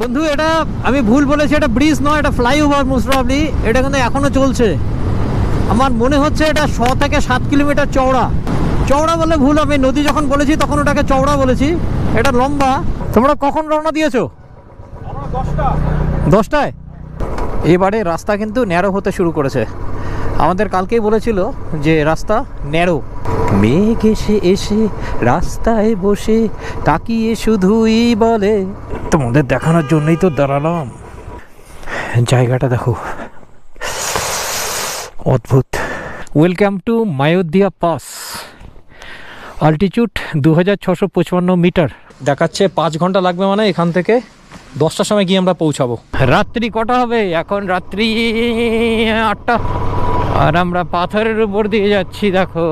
বন্ধু এটা আমি ভুল বলেছি এটা ব্রিজ নয় এটা ফ্লাইওভার মোস্ট প্রবলি এটা কিন্তু এখনও চলছে। আমার মনে হচ্ছে এটা ছ থেকে সাত কিলোমিটার চওড়া। চওড়া বলে ভুল আমি নদী যখন বলেছি তখন ওটাকে চওড়া বলেছি। এটা লম্বা। তোমরা কখন রওনা দিয়েছ? দশটায়। এবারে রাস্তা কিন্তু ন্যারো হতে শুরু করেছে। আমাদের কালকেই বলেছিল যে রাস্তা ন্যারো। মেঘ এসে এসে রাস্তায় বসে তাকিয়ে শুধুই বলে তোমাদের দেখানোর জন্যই তো দাঁড়ালাম। জায়গাটা দেখো। অদ্ভুত। Welcome to Mayodia pass altitude দু হাজার ছশো পঁচপান্ন মিটার দেখাচ্ছে পাঁচ ঘণ্টা লাগবে মানে এখান থেকে দশটার সময় গিয়ে আমরা পৌঁছাবো। রাত্রি কটা হবে? এখন রাত্রি আটটা। আর আমরা পাথরের উপর দিয়ে যাচ্ছি দেখো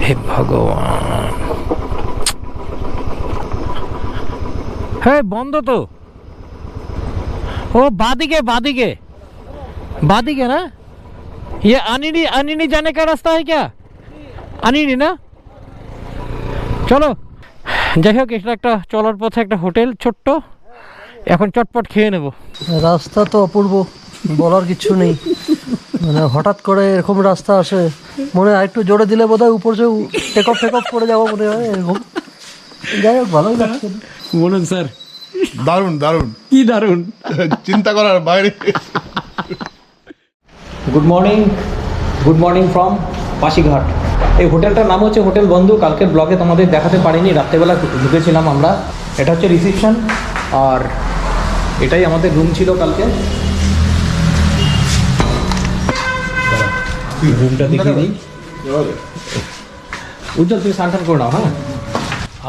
হে ভগবান হ্যাঁ বন্ধ তো ও বাদিকে বাদিকে बादिके ना ये अनिनी अनिनी जाने का रास्ता है क्या अनिनी না চলো যাই হোক এটা একটা চলার পথে একটা হোটেল ছোট্ট এখন চটপট খেয়ে নেব রাস্তা তো অপূর্ব বলার কিছু নেই মানে হঠাৎ করে এরকম রাস্তা আসে মনে হয় একটু জোরে দিলে বোধহয় উপর যে টেক অফ টেক অফ করে যাব মনে হয় এরকম। যাই হোক ভালোই লাগছে। বলুন স্যার। দারুণ দারুণ। কি দারুণ? চিন্তা করার বাইরে। Good morning good morning from Pasighat এই হোটেলটার নাম হচ্ছে হোটেল বন্ধু কালকে ব্লগে তোমাদের দেখাতে পারিনি রাত্রেবেলা ঢুকেছিলাম আমরা। এটা হচ্ছে রিসিপশন আর এটাই আমাদের রুম ছিল কালকে। রুমটা দেখিয়ে দিই? উজ্জ্বল তুমি স্নান করে নাও হ্যাঁ?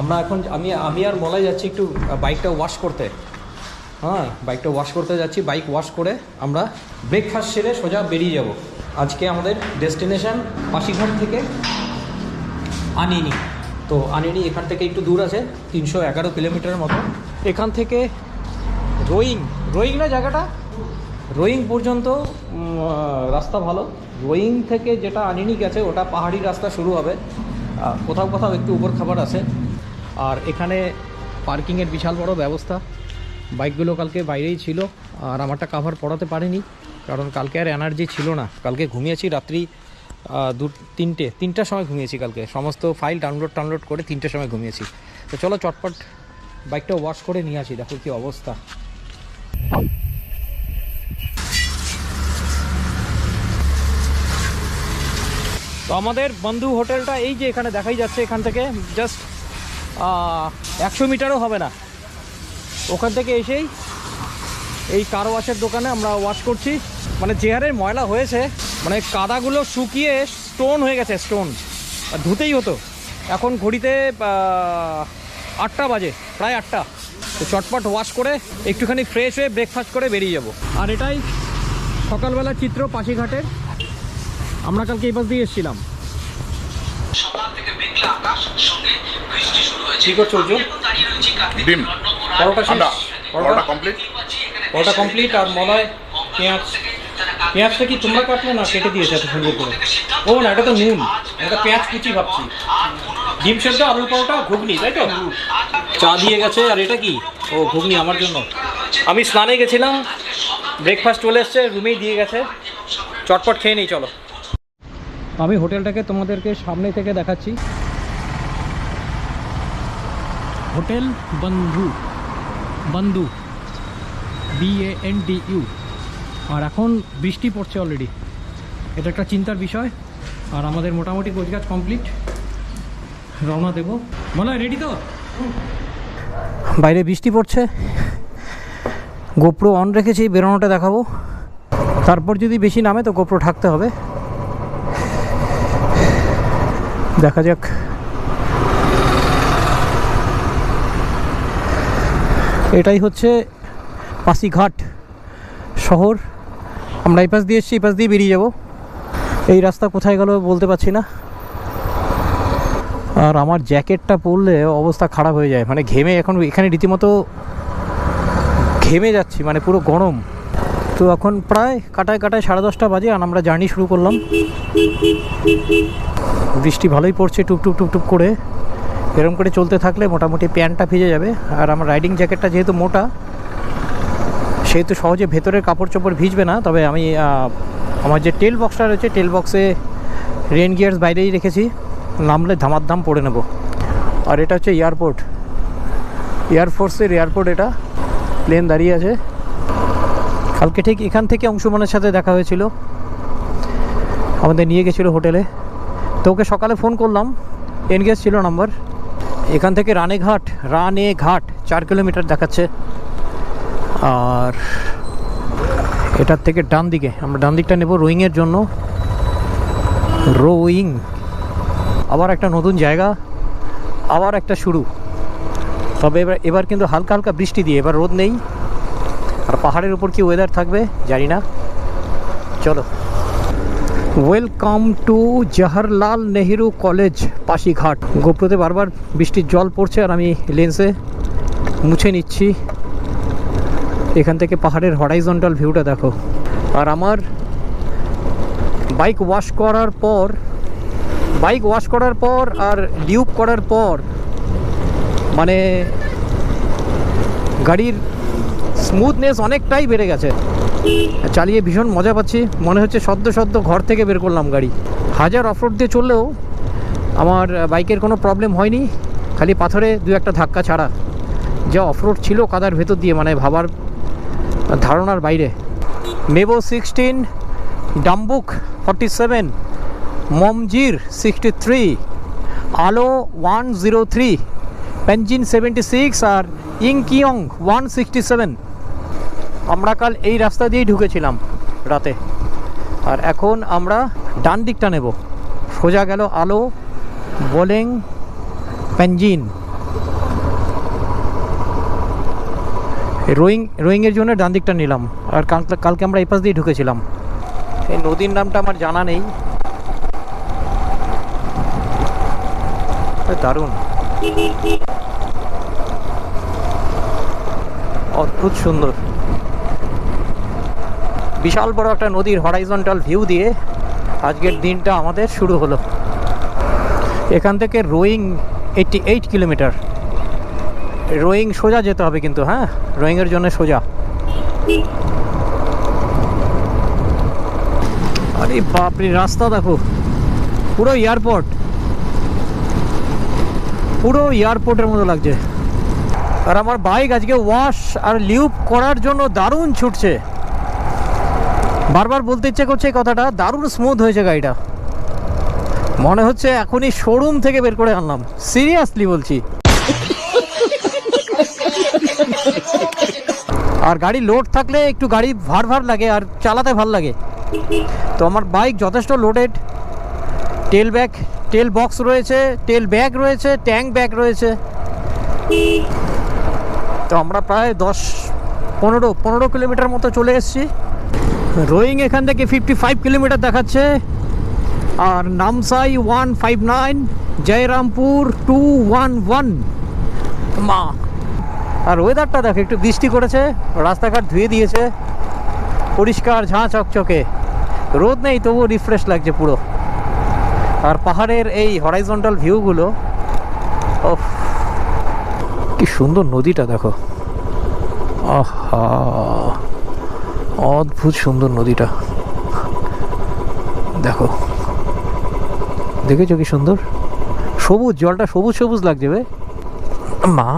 আমরা এখন আমি আমি আর মলাই যাচ্ছি একটু বাইকটা ওয়াশ করতে। হ্যাঁ বাইকটা ওয়াশ করতে যাচ্ছি বাইক ওয়াশ করে আমরা ব্রেকফাস্ট সেরে সোজা বেরিয়ে যাব। আজকে আমাদের ডেস্টিনেশন পাশিঘাট থেকে আনিনি। তো আনিনি এখান থেকে একটু দূর আছে তিনশো এগারো কিলোমিটারের মতো। এখান থেকে রোয়িং রোয়িং না জায়গাটা? রোয়িং পর্যন্ত রাস্তা ভালো। রোয়িং থেকে যেটা আনিনি গেছে, ওটা পাহাড়ি রাস্তা শুরু হবে। কোথাও কোথাও একটু উপর খাবার আছে। আর এখানে পার্কিংয়ের বিশাল বড় ব্যবস্থা। বাইকগুলো কালকে বাইরেই ছিল, আর আমারটা কাভার পড়াতে পারিনি, কারণ কালকে আর এনার্জি ছিল না। কালকে ঘুমিয়েছি রাত্রি দু, তিনটে, তিনটার সময় ঘুমিয়েছি কালকে। সমস্ত ফাইল ডাউনলোড টাউনলোড করে তিনটের সময় ঘুমিয়েছি। তো চলো চটপট বাইকটা ওয়াশ করে নিয়ে আসি, দেখো কী অবস্থা। তো আমাদের বন্ধু হোটেলটা এই যে এখানে দেখাই যাচ্ছে এখান থেকে জাস্ট একশো মিটারও হবে না। ওখান থেকে এসেই এই কার ওয়াশের দোকানে আমরা ওয়াশ করছি। মানে চেয়ারের ময়লা হয়েছে মানে কাদাগুলো শুকিয়ে স্টোন হয়ে গেছে স্টোন ধুতেই হতো। এখন ঘড়িতে আটটা বাজে, প্রায় আটটা। তো চটপট ওয়াশ করে একটুখানি ফ্রেশ হয়ে ব্রেকফাস্ট করে বেরিয়ে যাব। আর এটাই সকালবেলা চিত্র পাশিঘাটের আমরা কালকে এই পাশ দিয়ে এসেছিলাম। সকাল থেকে মেঘলা আকাশ সঙ্গে বৃষ্টি শুরু হয়েছে। কি করছ অর্জুন? ডিম। পরোটা শেষ। ঠান্ডা পরোটা পরোটা কমপ্লিট পরোটা কমপ্লিট আর মলায় পেঁয়াজ। পেঁয়াজটা কি তোমরা কাটলে না কেটে দিয়েছে এত সুন্দর করে? ও না এটা তো নুন। এটা পেঁয়াজ কুচি ভাবছি। ডিম সেদ্ধ আলুর পরোটা ঘুগনি তাই তো? চা দিয়ে গেছে আর এটা কি? ও ঘুগনি আমার জন্য। আমি স্নানে গেছিলাম ব্রেকফাস্ট চলে এসছে রুমেই দিয়ে গেছে। চটপট খেয়ে নেই চলো। আমি হোটেলটাকে তোমাদেরকে সামনে থেকে দেখাচ্ছি। Hotel Bandhu Bandhu B A N D U আর এখন বৃষ্টি পড়ছে অলরেডি এটা একটা চিন্তার বিষয়। আর আমাদের মোটামুটি গোছগাছ কমপ্লিট রওনা দেবো। মনে হয় রেডি তো? বাইরে বৃষ্টি পড়ছে। গোপ্রো অন রেখেছি বেরোনোটা দেখাবো। তারপর যদি বেশি নামে তো গোপ্রো ঢাকতে হবে। দেখা যাক। এটাই হচ্ছে পাসিঘাট শহর। আমরা এই পাশ দিয়ে এসছি, এই পাশ দিয়ে বেরিয়ে যাব। এই রাস্তা কোথায় গেল বলতে পারছি না। আর আমার জ্যাকেটটা পরলে অবস্থা খারাপ হয়ে যায়। মানে ঘেমে এখন এখানে রীতিমতো ঘেমে যাচ্ছি মানে পুরো গরম। তো এখন প্রায় কাটায় কাটায় সাড়ে দশটা বাজে আর আমরা জার্নি শুরু করলাম। বৃষ্টি ভালোই পড়ছে, টুপ টুপ টুপ টুপ করে। এরকম করে চলতে থাকলে মোটামুটি প্যান্টটা ভিজে যাবে। আর আমার রাইডিং জ্যাকেটটা যেহেতু মোটা, সেহেতু সহজে ভেতরের কাপড় চোপড় ভিজবে না। তবে আমি আমার যে টেল বক্সটা রয়েছে টেল বক্সে রেন গিয়ার্স বাইরেই রেখেছি। নামলে ধামার পড়ে নেব। আর এটা হচ্ছে এয়ারপোর্ট এয়ারফোর্সের এয়ারপোর্ট এটা। প্লেন দাঁড়িয়ে আছে। কালকে ঠিক এখান থেকে অংশুমানের সাথে দেখা হয়েছিল। আমাদের নিয়ে গেছিল হোটেলে। তো ওকে সকালে ফোন করলাম। এনগেজ ছিল নাম্বার এখান থেকে রানেঘাট রানেঘাট চার কিলোমিটার দেখাচ্ছে। আর এটার থেকে ডান দিকে আমরা ডান দিকটা নেব রোয়িংয়ের জন্য। রোয়িং আবার একটা নতুন জায়গা, আবার একটা শুরু। তবে এবার এবার কিন্তু হালকা হালকা বৃষ্টি দিয়ে, এবার রোদ নেই। আর পাহাড়ের উপর কি ওয়েদার থাকবে জানি না। চলো। Welcome to Jawaharlal Nehru college Pasighat গোপ্রতে বারবার বৃষ্টির জল পড়ছে আর আমি লেন্সে মুছে নিচ্ছি। এখান থেকে পাহাড়ের হরাইজন্টাল ভিউটা দেখো। আর আমার বাইক ওয়াশ করার পর বাইক ওয়াশ করার পর আর লিউপ করার পর মানে গাড়ির স্মুথনেস অনেকটাই বেড়ে গেছে। চালিয়ে ভীষণ মজা পাচ্ছি। মনে হচ্ছে সদ্য সদ্য ঘর থেকে বের করলাম গাড়ি। হাজার অফরোড দিয়ে চললেও আমার বাইকের কোনো প্রবলেম হয়নি। খালি পাথরে দু একটা ধাক্কা ছাড়া। যা অফরোড ছিল কাদার ভেতর দিয়ে মানে ভাবার ধারণার বাইরে। Mebo sixteen Dambuk forty seven মমজির sixty three Aalo one zero three Pangin seventy six আর ইংকিয়ং ওয়ান সিক্সটি সেভেন আমরা কাল এই রাস্তা দিয়েই ঢুকেছিলাম রাতে। আর এখন আমরা ডান দিকটা নেব। সোজা গেল আলো, বোলেং পেঞ্জিন রোয়িং, রোয়িংয়ের জন্য ডান দিকটা নিলাম। আর কাল- কালকে আমরা এই পাশ দিয়ে ঢুকেছিলাম। এই নদীর নামটা আমার জানা নেই। দারুণ। অদ্ভুত সুন্দর। বিশাল বড় একটা নদীর হরাইজন্টাল ভিউ দিয়ে আজকের দিনটা আমাদের শুরু হলো। এখান থেকে Roing eighty eight kilometre Roing সোজা যেতে হবে কিন্তু হ্যাঁ? রোয়িংয়ের জন্য সোজা। আরে বাপরে রাস্তা দেখো। পুরো এয়ারপোর্ট পুরো এয়ারপোর্টের মতো লাগছে। আর আমার বাইক আজকে ওয়াশ আর লিউপ করার জন্য দারুণ ছুটছে। বারবার বলতে ইচ্ছে করছে এই কথাটা। দারুণ স্মুথ হয়েছে গাড়িটা। মনে হচ্ছে এখনই শোরুম থেকে বের করে আনলাম। সিরিয়াসলি বলছি। আর গাড়ি লোড থাকলে একটু গাড়ি ভার ভার লাগে আর চালাতে ভালো লাগে। তো আমার বাইক যথেষ্ট loaded tail bag tail box রয়েছে টেল ব্যাগ রয়েছে ট্যাঙ্ক ব্যাগ রয়েছে। তো আমরা প্রায় দশ, পনেরো পনেরো কিলোমিটার মতো চলে এসেছি। রোয়িং এখান থেকে ফিফটি ফাইভ কিলোমিটার দেখাচ্ছে। আর Namsai one five nine Jairampur two one one মা। আর ওয়েদারটা দেখো, একটু বৃষ্টি করেছে, রাস্তাঘাট ধুয়ে দিয়েছে, পরিষ্কার ঝাঁ চকচকে। রোদ নেই, তবুও রিফ্রেশ লাগছে পুরো। আর পাহাড়ের এই হরাইজন্টাল ভিউগুলো ও কি সুন্দর নদীটা দেখো। আহা। অদ্ভুত সুন্দর নদীটা। দেখো। দেখেছ কি সুন্দর? সবুজ, জলটা সবুজ সবুজ লাগছে বে। মা,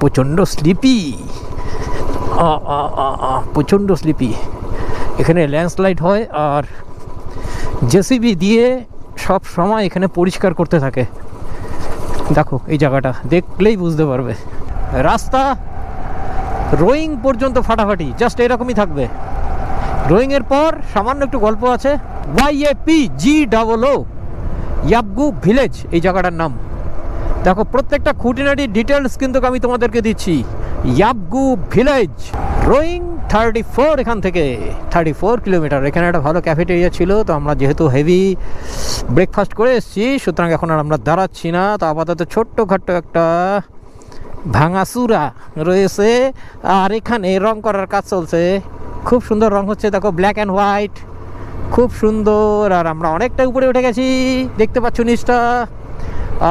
প্রচণ্ড স্লিপি প্রচণ্ড স্লিপি এখানে ল্যান্ডস্লাইড হয় আর জেসিবি দিয়ে সব সময় এখানে পরিষ্কার করতে থাকে। দেখো এই জায়গাটা, দেখলেই বুঝতে পারবে। রাস্তা রোয়িং পর্যন্ত ফাটাফাটি জাস্ট এরকমই থাকবে। রোয়িংয়ের পর সামান্য একটু গল্প আছে। Y P G double O Yabgu village এই জায়গাটার নাম। দেখো, প্রত্যেকটা খুঁটিনাটি ডিটেলস কিন্তু আমি তোমাদেরকে দিচ্ছি। Yabgu village Roing thirty four এখান থেকে। থার্টি ফোর কিলোমিটার এখানে একটা ভালো ক্যাফেটেরিয়া ছিল, তো আমরা যেহেতু হেভি ব্রেকফাস্ট করে এসেছি, সুতরাং এখন আর আমরা দাঁড়াচ্ছি না। তো আপাতত ছোট্টখাট্ট একটা ভাঙাচুরা রয়েছে, আর এখানে রং করার কাজ চলছে। খুব সুন্দর রং হচ্ছে, দেখো ব্ল্যাক অ্যান্ড হোয়াইট খুব সুন্দর। আর আমরা অনেকটা উপরে উঠে গেছি, দেখতে পাচ্ছ নিচটা।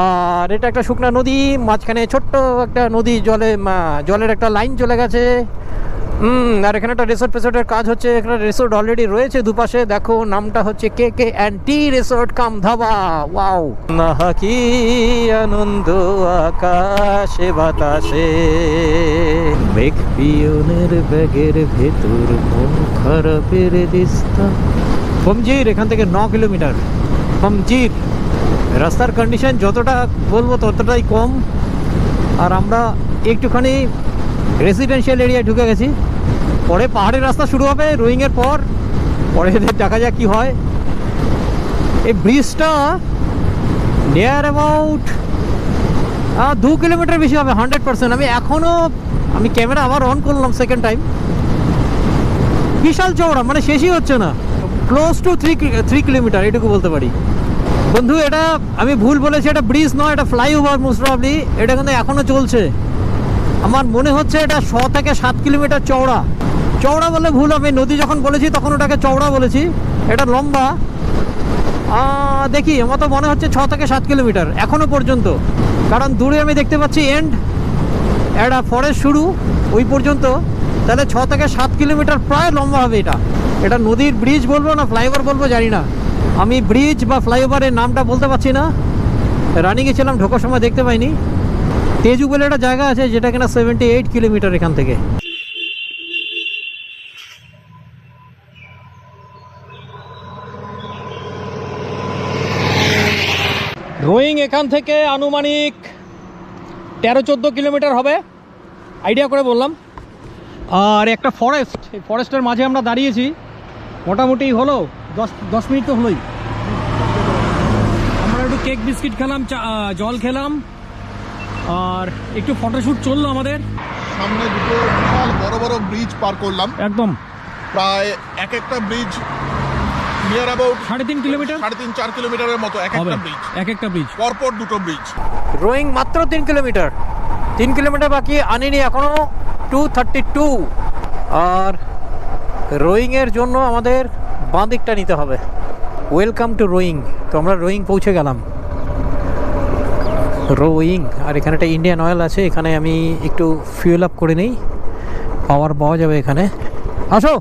আর এটা একটা শুকনা নদী, মাঝখানে ছোট্ট একটা নদী, জলে জলের একটা লাইন চলে গেছে। হুম আর এখানে একটা রিসোর্ট ফেসোর্টের কাজ হচ্ছে এখানে রিসোর্ট অলরেডি রয়েছে দুপাশে। দেখো নামটা হচ্ছে K K and T resort cum dhaba wow Naha কি আনন্দ আকাশে বাতাসে। মেঘ পিয়নের ব্যাগের ভেতর মন খারাপের দিস্তা। ফমজির এখান থেকে ন কিলোমিটার। ফমজির রাস্তার কন্ডিশন যতটা বলব ততটাই কম। আর আমরা একটুখানি রেসিডেন্সিয়াল এরিয়ায় ঢুকে গেছি। পরে পাহাড়ের রাস্তা শুরু হবে, রোয়িংয়ের পর। পরে দেখা যাক কি হয়। এই ব্রিজটা নিয়ার অ্যাবাউট দু কিলোমিটার বেশি হবে হান্ড্রেড পার্সেন্ট আমি এখনও আমি ক্যামেরা আবার অন করলাম সেকেন্ড টাইম বিশাল চওড়া মানে শেষই হচ্ছে না। Close to three three kilometre এটুকু বলতে পারি। বন্ধু, এটা আমি ভুল বলেছি, এটা ব্রিজ নয়, এটা ফ্লাইওভার মোস্ট প্রবলি এটা কিন্তু এখনও চলছে। আমার মনে হচ্ছে এটা ছ থেকে সাত কিলোমিটার চওড়া। চওড়া বলে ভুল আমি নদী যখন বলেছি তখন ওটাকে চওড়া বলেছি। এটা লম্বা। দেখি, আমার তো মনে হচ্ছে ছ থেকে সাত কিলোমিটার, এখনও পর্যন্ত। কারণ দূরে আমি দেখতে পাচ্ছি এন্ড একটা ফরেস্ট শুরু, ওই পর্যন্ত। তাহলে ছ থেকে সাত কিলোমিটার প্রায় লম্বা হবে এটা। এটা নদীর ব্রিজ বলব না ফ্লাইওভার বলব, জানি না। আমি ব্রিজ বা ফ্লাইওভারের নামটা বলতে পারছি না। রানিংয়ে ছিলাম, ঢোকার সময় দেখতে পাইনি। তেজু বলে একটা জায়গা আছে, যেটা কিনা সেভেন্টি এইট কিলোমিটার এখান থেকে। এখান থেকে আনুমানিক তেরো চোদ্দ কিলোমিটার হবে। আইডিয়া করে বললাম। আর একটা ফরেস্ট এই ফরেস্টের মাঝে আমরা দাঁড়িয়েছি। মোটামুটি হলো দশ দশ মিনিট তো হলোই। আমরা একটু কেক বিস্কিট খেলাম জল খেলাম। আর একটু ফটোশ্যুট চলল আমাদের। সামনে দুটো বিশাল বড় বড় ব্রিজ পার করলাম। একদম। প্রায় এক একটা ব্রিজ নিয়ার অ্যাবাউট সাড়ে তিন কিলোমিটার সাড়ে তিন চার কিলোমিটারের মতো এক একটা ব্রিজ এক একটা ব্রিজ পরপর দুটো ব্রিজ রোয়িং মাত্র তিন কিলোমিটার তিন কিলোমিটার বাকি আনিনি এখনও। টু থার্টি টু আর রোয়িংয়ের জন্য আমাদের বাঁ দিকটা নিতে হবে। ওয়েলকাম টু রোয়িং তো আমরা রোয়িং পৌঁছে গেলাম। রোয়িং আর এখানে একটা ইন্ডিয়ান অয়েল আছে এখানে আমি একটু ফিউল আপ করে নিই। পাওয়ার পাওয়া যাবে এখানে। আসো!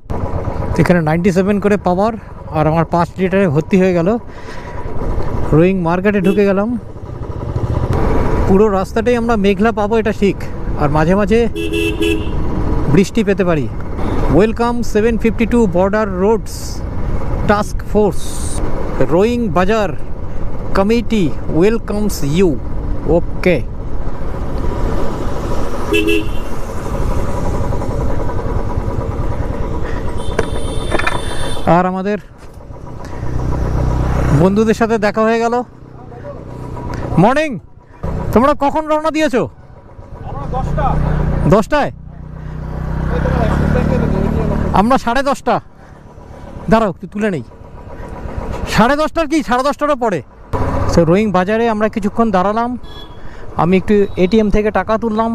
এখানে নাইনটি সেভেন করে পাওয়ার আর আমার পাঁচ লিটারে ভর্তি হয়ে গেল। রোয়িং মার্কেটে ঢুকে গেলাম। পুরো রাস্তাটাই আমরা মেঘলা পাবো, এটা ঠিক। আর মাঝে মাঝে বৃষ্টি পেতে পারি। Welcome seven fifty two border roads task force Roing Bazar committee welcomes you okay আর আমাদের বন্ধুদের সাথে দেখা হয়ে গেল। মর্নিং তোমরা কখন রওনা দিয়েছ? দশটায়? আমরা সাড়ে দশটা। দাঁড়াও, একটু তুলে নেই। সাড়ে দশটার কি? সাড়ে দশটারও পরে। সো রোয়িং বাজারে আমরা কিছুক্ষণ দাঁড়ালাম। আমি একটু এটিএম থেকে টাকা তুললাম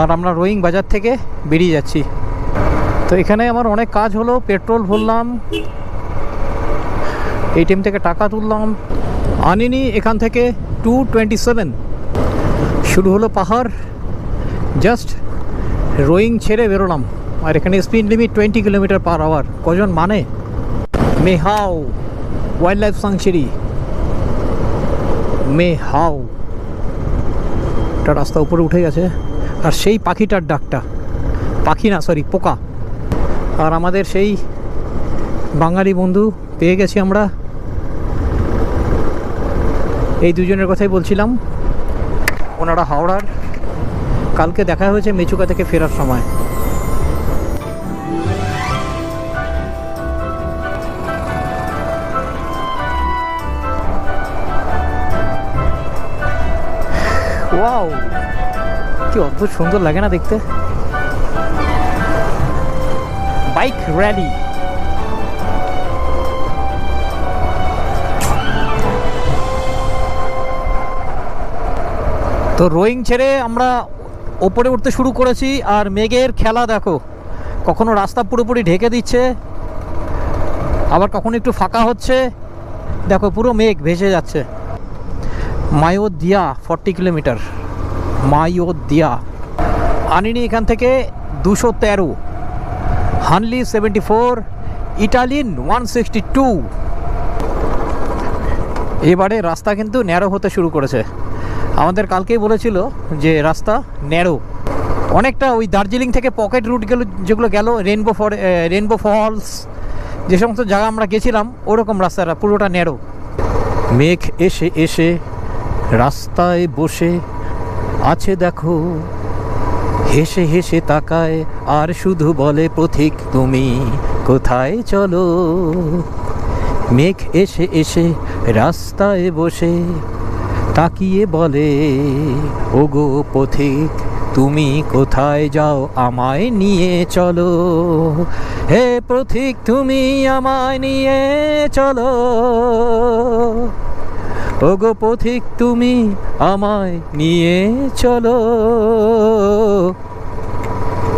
আর আমরা রোয়িং বাজার থেকে বেরিয়ে যাচ্ছি। তো এখানে আমার অনেক কাজ হলো, পেট্রোল ভরলাম এটিএম থেকে টাকা তুললাম। আনিনি এখান থেকে টু টোয়েন্টি সেভেন শুরু হলো পাহাড়। জাস্ট রোয়িং ছেড়ে বেরোলাম। আর এখানে speed limit twenty kilometre per hour কজন মানে? মেহাও। Wildlife sanctuary Mehao. একটা রাস্তা উপরে উঠে গেছে। আর সেই পাখিটার ডাকটা। পাখি না সরি পোকা। আর আমাদের সেই বাঙালি বন্ধু পেয়ে গেছি আমরা। এই দুজনের কথাই বলছিলাম। ওনারা হাওড়ার। কালকে দেখা হয়েছে মেচুকা থেকে ফেরার সময়। ওয়াও, কি অদ্ভুত সুন্দর লাগে না দেখতে। Bike rally. তো রোয়িং ছেড়ে আমরা ওপরে উঠতে শুরু করেছি, আর মেঘের খেলা দেখো, কখনো রাস্তা পুরোপুরি ঢেকে দিচ্ছে, আবার কখনো একটু ফাঁকা হচ্ছে, দেখো পুরো মেঘ ভেসে যাচ্ছে। Mayodia forty kilometre. মাই ও দিয়া আনিনি এখান থেকে দুশো তেরো। Hunli seventy four Etalin one sixty two এবারে রাস্তা কিন্তু ন্যারো হতে শুরু করেছে। আমাদের কালকেই বলেছিল যে রাস্তা ন্যারো। অনেকটা ওই দার্জিলিং থেকে পকেট রুটগুলো যেগুলো গেল রেনবো ফর রেনবো ফলস যে সমস্ত জায়গা আমরা গেছিলাম, ওরকম রাস্তাটা, পুরোটা ন্যারো। মেঘ এসে এসে রাস্তায় বসে আছে দেখো, হেসে হেসে তাকায়, আর শুধু বলে, পথিক, তুমি কোথায় চলো? মেঘ এসে এসে রাস্তায় বসে তাকিয়ে বলে, ওগো পথিক, তুমি কোথায় যাও? আমায় নিয়ে চলো। হে পথিক, তুমি আমায় নিয়ে চলো। ওগো পথিক, তুমি আমায় নিয়ে চলো।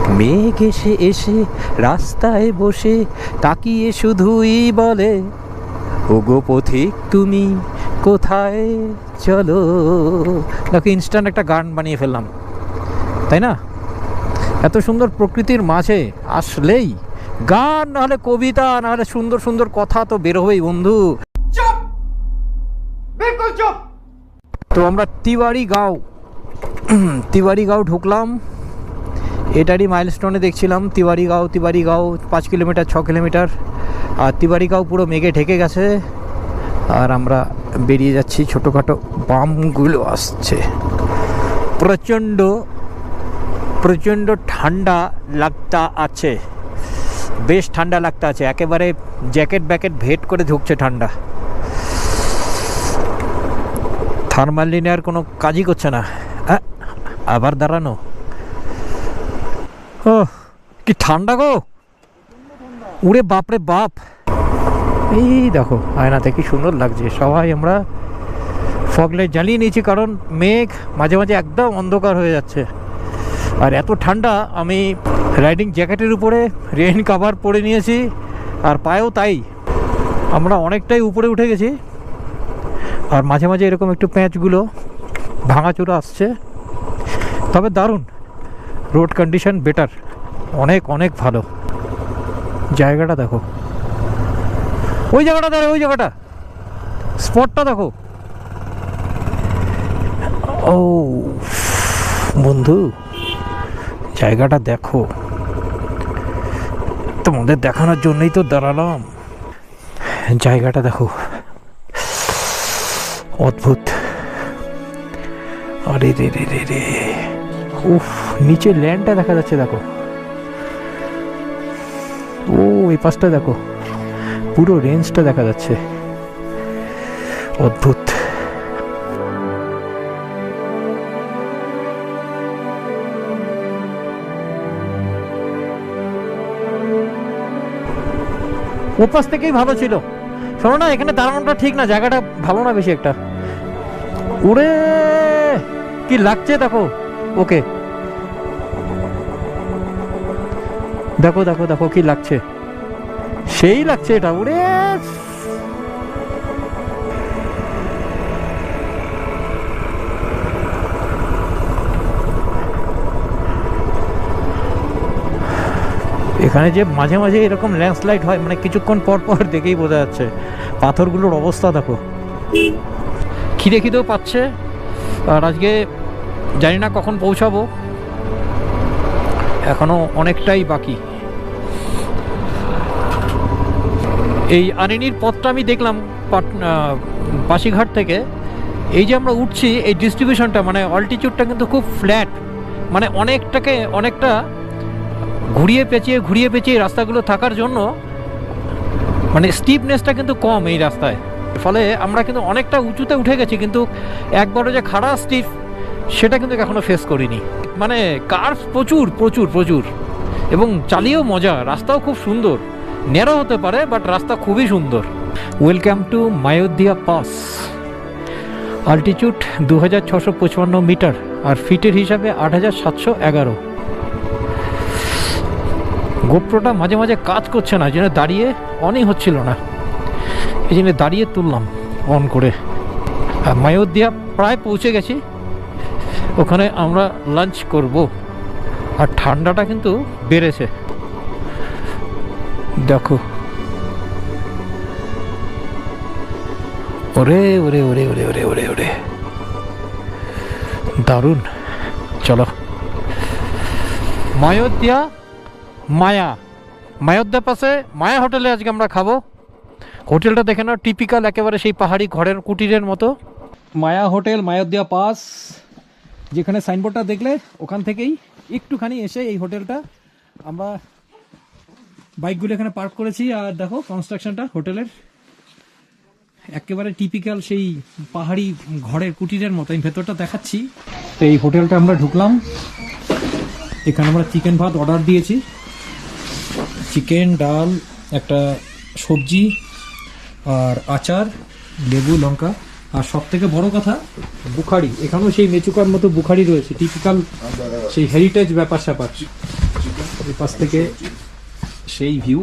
মেঘ এসে এসে রাস্তায় বসে তাকিয়ে শুধুই বলে, ওগো পথিক, তুমি কোথায়? চলো। নাকি ইনস্ট্যান্ট একটা গান বানিয়ে ফেললাম। তাই না? এত সুন্দর প্রকৃতির মাঝে আসলেই গান নাহলে কবিতা নাহলে সুন্দর সুন্দর কথা তো বেরোবেই বন্ধু। তো আমরা তিওয়ারি গাঁও তিওয়ারি গাঁও ঢুকলাম। এটারই মাইলস্টোনে দেখছিলাম তিওয়ারি গাঁও তিওয়ারি গাঁও পাঁচ কিলোমিটার ছ কিলোমিটার। আর তিওয়ারি গাঁও পুরো মেঘে ঢেকে গেছে। আর আমরা বেরিয়ে যাচ্ছি, ছোটোখাটো বামগুলো আসছে। প্রচণ্ড প্রচণ্ড ঠান্ডা লাগতা আছে। বেশ ঠান্ডা লাগতা আছে, একেবারে জ্যাকেট ব্যাকেট ভেট করে ঢুকছে ঠান্ডা। থার্মাল লিনিয়ার কোনো কাজই করছে না। আবার দাঁড়ানো। ও কি ঠান্ডা গো! উড়ে বাপরে বাপ! এই দেখো, আয়নাতে কি সুন্দর লাগছে। সবাই আমরা ফগলাইট জ্বালিয়ে নিয়েছি, কারণ মেঘ মাঝে মাঝে একদম অন্ধকার হয়ে যাচ্ছে। আর এত ঠান্ডা, আমি রাইডিং জ্যাকেটের উপরে রেইন কাভার পরে নিয়েছি, আর পায়েও তাই। আমরা অনেকটাই উপরে উঠে গেছি, আর মাঝে মাঝে এরকম একটু প্যাঁচগুলো ভাঙাচোরা আসছে। তবে দারুণ রোড কন্ডিশন বেটার অনেক অনেক ভালো। জায়গাটা দেখো। ওই জায়গাটা দাঁড়ায় ওই জায়গাটা। স্পটটা দেখো। ও, বন্ধু, জায়গাটা দেখো। তোমাদের দেখানোর জন্যই তো দাঁড়ালাম। জায়গাটা দেখো। অদ্ভুত। আরে রে রে রে রে। উফ, নিচে ল্যান্ডটা দেখা যাচ্ছে, দেখো। ও, এই পাশটা দেখো। পুরো রেঞ্জটা দেখা যাচ্ছে। অদ্ভুত। ওপাশ থেকেই ভালো ছিল। শোনো না, এখানে দাঁড়ানোটা ঠিক না, জায়গাটা ভালো না বেশি একটা। উড়ে কি লাগছে দেখো। ওকে। দেখো দেখো দেখো, কি লাগছে। সেই লাগছে এটা, উড়ে! এখানে যে মাঝে মাঝে এরকম ল্যান্ডস্লাইড হয় মানে কিছুক্ষণ পর পর দেখেই বোঝা যাচ্ছে। পাথরগুলোর অবস্থা দেখো। খিদে খিদেও পাচ্ছে। আর আজকে জানি না কখন পৌঁছাবো। এখনও অনেকটাই বাকি। এই আনিনির পথটা আমি দেখলাম পাশিঘাট থেকে। এই যে আমরা উঠছি, এই ডিস্ট্রিবিউশনটা মানে অল্টিটিউডটা কিন্তু খুব ফ্ল্যাট মানে অনেকটাকে, অনেকটা ঘুরিয়ে পেঁচিয়ে ঘুরিয়ে পেঁচিয়ে রাস্তাগুলো থাকার জন্য মানে স্টিপনেসটা কিন্তু কম এই রাস্তায়। ফলে আমরা কিন্তু অনেকটা উঁচুতে উঠে গেছি, কিন্তু একবারও যে খাড়া স্টিপ সেটা কিন্তু এখনও ফেস করিনি। মানে কার্ভ প্রচুর প্রচুর প্রচুর। এবং চালিয়েও মজা, রাস্তাও খুব সুন্দর। ন্যারো হতে পারে বাট রাস্তা খুবই সুন্দর। Welcome to Mayodia pass altitude দু হাজার ছশো পঁচপান্ন মিটার আর ফিটের হিসাবে আট হাজার সাতশো এগারো। গোপ্রোটা মাঝে মাঝে কাজ করছে না যেন দাঁড়িয়ে অনই হচ্ছিল না। এই জন্য দাঁড়িয়ে তুললাম অন করে। আর মায়োদিয়া প্রায় পৌঁছে গেছি। ওখানে আমরা লাঞ্চ করব। আর ঠান্ডাটা কিন্তু বেড়েছে। দেখো। ওরে ওরে ওরে ওরে ওরে ওরে ওরে। দারুণ। চলো। মায়োধ্যা মায়া। মায়োধ্যার পাশে মায়া হোটেলে আজকে আমরা খাব। হোটেলটা দেখে নাও টিপিক্যাল একেবারে সেই পাহাড়ি ঘরের কুটিরের মতো। মায়া হোটেল, মায়োধ্যা পাস, যেখানে সাইনবোর্ডটা দেখলে ওখান থেকেই একটুখানি এসে এই হোটেলটা আমরা বাইকগুলো এখানে পার্ক করেছি, আর দেখো কনস্ট্রাকশনটা হোটেলের। একেবারে টিপিক্যাল সেই পাহাড়ি ঘরের কুটিরের মতো। আমি ভেতরটা দেখাচ্ছি। তো এই হোটেলটা আমরা ঢুকলাম। এখানে আমরা চিকেন ভাত অর্ডার দিয়েছি। চিকেন ডাল, একটা সবজি, আর আচার, লেবু, লঙ্কা। আর সব থেকে বড় কথা, বুখারি। এখানেও সেই মেচুকার মতো বুখারি রয়েছে। টিপিক্যাল সেই হেরিটেজ ব্যাপার স্যাপার এই পাশ থেকে সেই ভিউ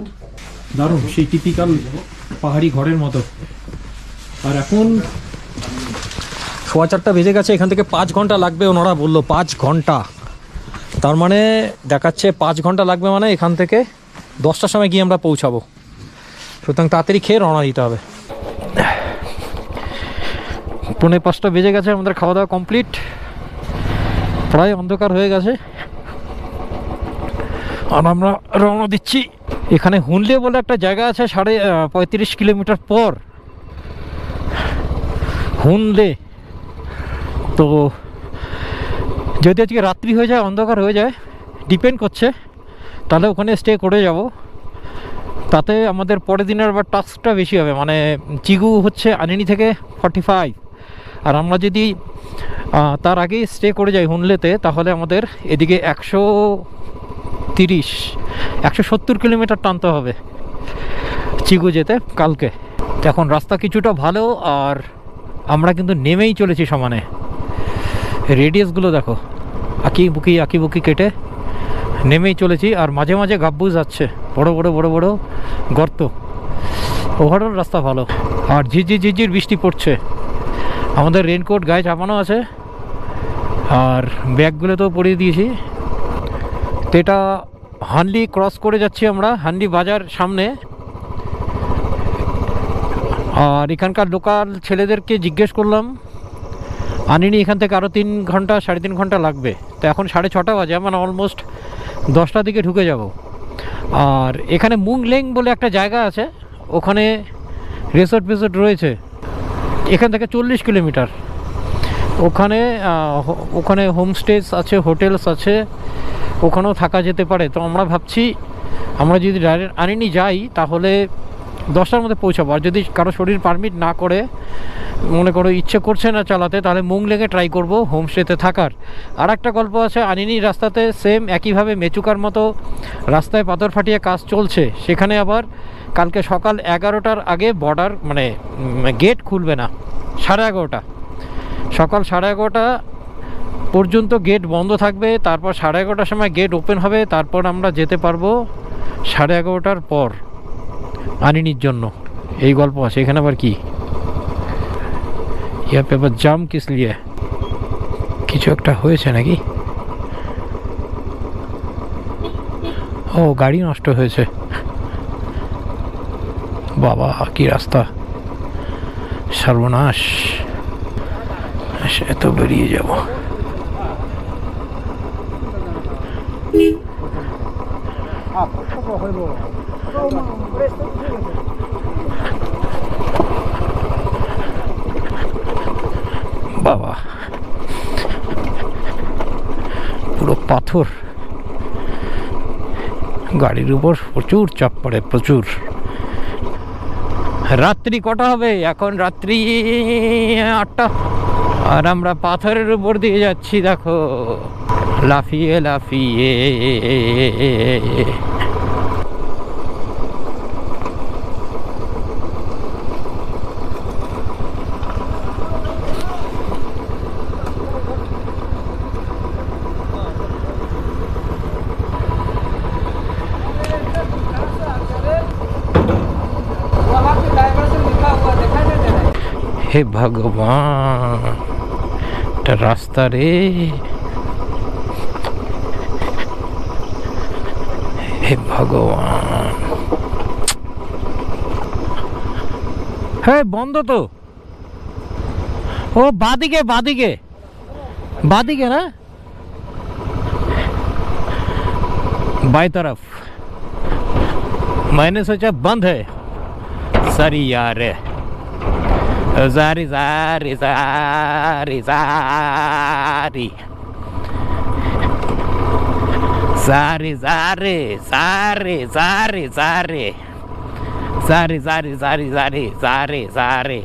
দারুণ, সেই টিপিক্যাল পাহাড়ি ঘরের মতো। আর এখন সোয়া চারটা বেজে গেছে, এখান থেকে পাঁচ ঘণ্টা লাগবে, ওনারা বলল পাঁচ ঘণ্টা। তার মানে দেখাচ্ছে পাঁচ ঘণ্টা লাগবে মানে এখান থেকে দশটার সময় গিয়ে আমরা পৌঁছাবো। সুতরাং তাড়াতাড়ি খেয়ে রওনা দিতে হবে। পৌনে পাঁচটা বেজে গেছে, আমাদের খাওয়া দাওয়া কমপ্লিট প্রায় অন্ধকার হয়ে গেছে। আর আমরা রওনা দিচ্ছি এখানে হুনলে বলে একটা জায়গা আছে, সাড়ে পঁয়ত্রিশ কিলোমিটার পর। হুনলে। তো যদি আজকে রাত্রি হয়ে যায়, অন্ধকার হয়ে যায় ডিপেন্ড করছে, তাহলে ওখানে স্টে করে যাব। তাতে আমাদের পরের দিনের আবার টাস্কটা বেশি হবে মানে চিগু হচ্ছে আনিনি থেকে ফর্টি ফাইভ আর আমরা যদি তার আগে স্টে করে যাই হুনলেতে, তাহলে আমাদের এদিকে একশো তিরিশ, একশো সত্তর কিলোমিটার টানতে হবে চিগু যেতে কালকে। এখন রাস্তা কিছুটা ভালো আর আমরা কিন্তু নেমেই চলেছি সমানে। রেডিয়াসগুলো দেখো, আঁকি বুকি আঁকি বুকি কেটে নেমেই চলেছি আর মাঝে মাঝে গাব্বু যাচ্ছে, বড় বড় বড় বড় গর্ত। ওভারঅল রাস্তা ভালো আর ঝিঝি ঝিঝির বৃষ্টি পড়ছে। আমাদের রেনকোট গায়ে চাপানো আছে আর ব্যাগগুলো তো পরিয়ে দিয়েছি। তো এটা হান্ডি ক্রস করে যাচ্ছি আমরা, হান্ডি বাজার সামনে। আর এখানকার লোকাল ছেলেদেরকে জিজ্ঞেস করলাম, আনিনি, এখান থেকে আরও তিন ঘণ্টা, সাড়ে তিন ঘণ্টা লাগবে। তো এখন সাড়ে ছটা বাজে মানে অলমোস্ট দশটার দিকে ঢুকে যাব। আর এখানে মুংলেং বলে একটা জায়গা আছে, ওখানে রিসোর্ট ফিসোর্ট রয়েছে। এখান থেকে চল্লিশ কিলোমিটার। ওখানে ওখানে হোমস্টেস আছে হোটেলস আছে, ওখানেও থাকা যেতে পারে। তো আমরা ভাবছি, আমরা যদি ডাইরেক্ট আনিনি যাই, তাহলে দশটার মধ্যে পৌঁছাবো। আর যদি কারও শরীর পারমিট না করে, মনে করো ইচ্ছে করছে না চালাতে, তাহলে মুং লেগে ট্রাই করব হোমস্টেতে থাকার। আর একটা গল্প আছে, আনিনি রাস্তাতে সেম একইভাবে মেচুকার মতো রাস্তায় পাথর ফাটিয়ে কাজ চলছে। সেখানে আবার কালকে সকাল এগারোটার আগে বর্ডার মানে গেট খুলবে না, সাড়ে এগারোটা। সকাল সাড়ে এগারোটা পর্যন্ত গেট বন্ধ থাকবে, তারপর সাড়ে এগারোটার সময় গেট ওপেন হবে, তারপর আমরা যেতে পারব সাড়ে এগারোটার পর আনিনির জন্য। এই গল্প আছে, এখানে আবার কি? ইয়া পেপার জাম কিস লিয়ে। কিছু একটা হয়েছে নাকি? ও, গাড়ি নষ্ট হয়েছে। বাবা, কি রাস্তা। সর্বনাশ। সে তো বেরিয়ে যাব। বাবা, পুরো পাথর। গাড়ির উপর প্রচুর চাপ পড়ে, প্রচুর। রাত্রি কটা হবে? এখন রাত্রি আটটা। আর আমরা পাথরের উপর দিয়ে যাচ্ছি দেখো। লাফিয়ে লাফিয়ে। হে ভগবান। একটা রাস্তা রে হে ভগবান হে বন্ধ তো ও বাদিকে বাদিকে বাদিকে না বাই তরফ मैंने सोचा বন্ধ হে सर यार सारी सारी सारी सारी सारी सारे सारे सारे सारे সারি সারি সারি সারি সারি সারি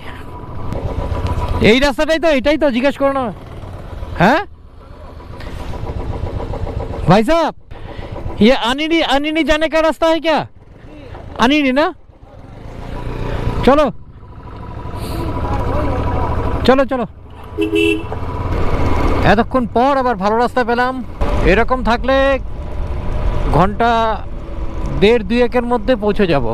এই রাস্তাটাই তো এটাই তো জিজ্ঞেস করো না हैं भाई साहब ये अनिनी अनिनी जाने का रास्ता है क्या अनिनी ना चलो চলো চলো। এতক্ষণ পর আবার ভালো রাস্তা পেলাম। এরকম থাকলে ঘণ্টা দেড় দুয়েকের মধ্যে পৌঁছে যাব।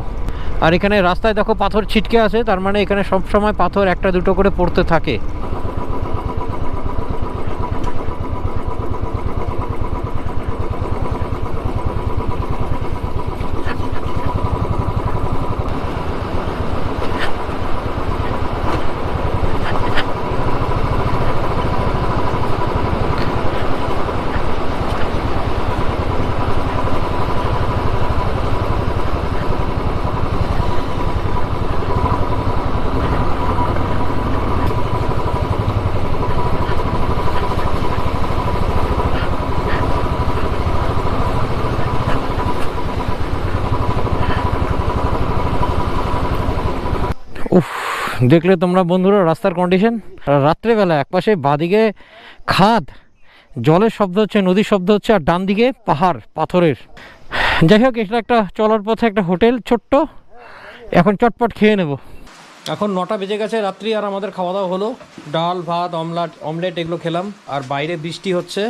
আর এখানে রাস্তায় দেখো পাথর ছিটকে আছে, তার মানে এখানে সব সময় পাথর একটা দুটো করে পড়তে থাকে। দেখলে তোমরা বন্ধুরা রাস্তার কন্ডিশন রাত্রেবেলা একপাশে বাদিকে খাদ, জলের শব্দ হচ্ছে, নদীর শব্দ হচ্ছে, আর ডান দিকে পাহাড়, পাথরের। যাই হোক, এটা একটা চলার পথে একটা হোটেল, ছোট্ট। এখন চটপট খেয়ে নেব। এখন নটা বেজে গেছে রাত্রি, আর আমাদের খাওয়া দাওয়া হলো। ডাল, ভাত, অমলাট, অমলেট, এগুলো খেলাম। আর বাইরে বৃষ্টি হচ্ছে।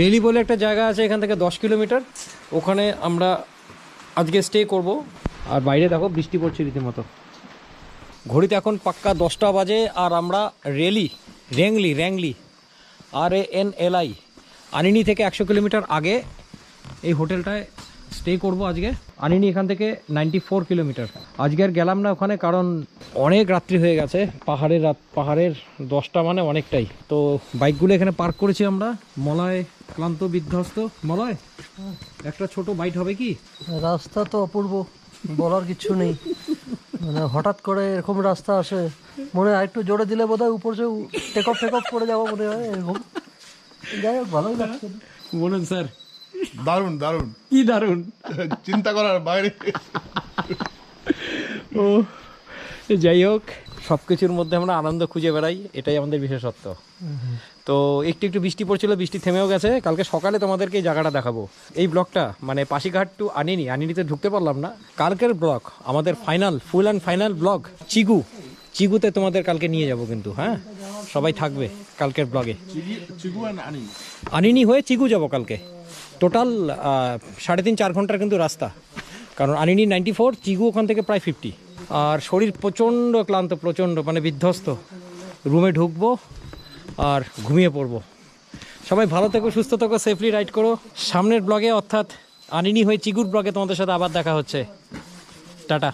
রেলি বলে একটা জায়গা আছে, এখান থেকে দশ কিলোমিটার। ওখানে আমরা আজকে স্টে করব। আর বাইরে দেখো, বৃষ্টি পড়ছে রীতিমতো। ঘড়িতে এখন পাক্কা দশটা বাজে আর আমরা রেলি র্যাংলি র্যাংলি, আর A N L I, Anini থেকে একশো কিলোমিটার আগে এই হোটেলটায় স্টে করব আজকে। আনিনি এখান থেকে নাইনটি ফোর কিলোমিটার। আজকে আর গেলাম না ওখানে কারণ অনেক রাত্রি হয়ে গেছে, পাহাড়ের রাত, পাহাড়ের দশটা মানে অনেকটাই। তো বাইকগুলো এখানে পার্ক করেছি আমরা, মলয় ক্লান্ত বিধ্বস্ত। মলয়, একটা ছোট বাইট হবে কি? রাস্তা তো অপূর্ব। বলার কিছু নেই। মানে হঠাৎ করে এরকম রাস্তা আসে মনে হয় একটু জোরে দিলে বোধহয় উপর যে টেক অফ টেক অফ করে যাব মনে হয় এরকম। যাই হোক ভালোই লাগছে। বলুন স্যার। দারুণ দারুণ। কি দারুণ? চিন্তা করার বাইরে। ও যাই হোক সব কিছুর মধ্যে আমরা আনন্দ খুঁজে বেড়াই এটাই আমাদের বিশেষত্ব। তো একটু একটু বৃষ্টি পড়ছিল বৃষ্টি থেমেও গেছে। কালকে সকালে তোমাদেরকে এই জায়গাটা দেখাবো। এই ব্লকটা মানে পাশিঘাট টু আনিনি আনিনিতে ঢুকতে পারলাম না। কালকের ব্লক আমাদের final full and final blog Chigu. চিগুতে তোমাদের কালকে নিয়ে যাব কিন্তু হ্যাঁ? সবাই থাকবে কালকের ব্লগে। আনিনি। হয়ে চিগু যাব কালকে। টোটাল সাড়ে তিন চার ঘণ্টার কিন্তু রাস্তা। কারণ আনিনি নাইনটি ফোর চিগু ওখান থেকে প্রায় ফিফটি আর শরীর প্রচণ্ড ক্লান্ত প্রচণ্ড মানে বিধ্বস্ত। রুমে ঢুকবো আর ঘুমিয়ে পড়ব। সবাই ভালো থেকো, সুস্থ থেকো সেফলি রাইড করো। সামনের ব্লগে অর্থাৎ আনিনি হয়ে চিগুর ব্লগে তোমাদের সাথে আবার দেখা হচ্ছে। টাটা।